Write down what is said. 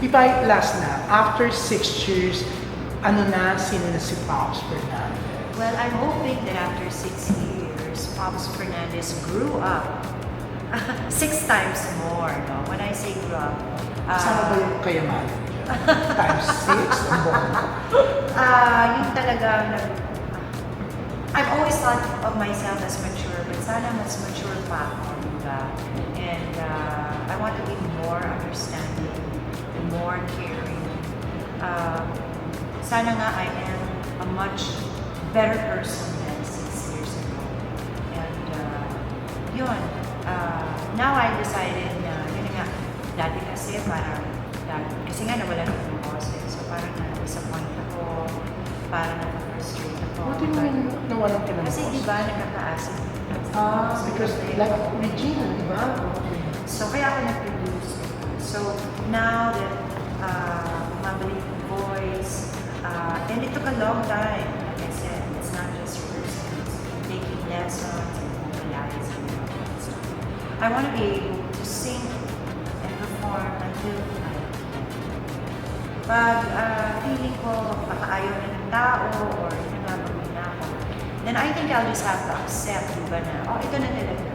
Di ba last na, after six years, ano na, sino na si Pops Fernandez? Well, I'm hoping that after six years, Pops Fernandez grew up six times more. No? When I say grew up, uh, Kasama ba yung kayamanan? Times six, ang bongga. Ah, yung talaga nag I've always thought of myself as mature, but sana mas mature pa ako, di ba? And uh, I want to be more understanding. Uh, sana nga I am a much better person than six years ago. And uh, yun, uh, now I decided na, yun nga, dati kasi parang, dati, kasi nga nawala na yung boses. So parang na-disappoint ako, parang na-frustrate ako. Buti mo yung nawalan ka ng Kasi di ba nagkakaasip Ah, because like Regina, di ba? So kaya ako nag-produce. So now that uh, yung voice, uh, and it took a long time, like I said, it's not just rehearsing, it's taking lessons and vocalizing and all. I want to be able to sing and perform until I pag uh, feeling ko baka ayaw na ng tao or nagagawin na ako, then I think I'll just have to accept, di ba na, oh, ito na talaga.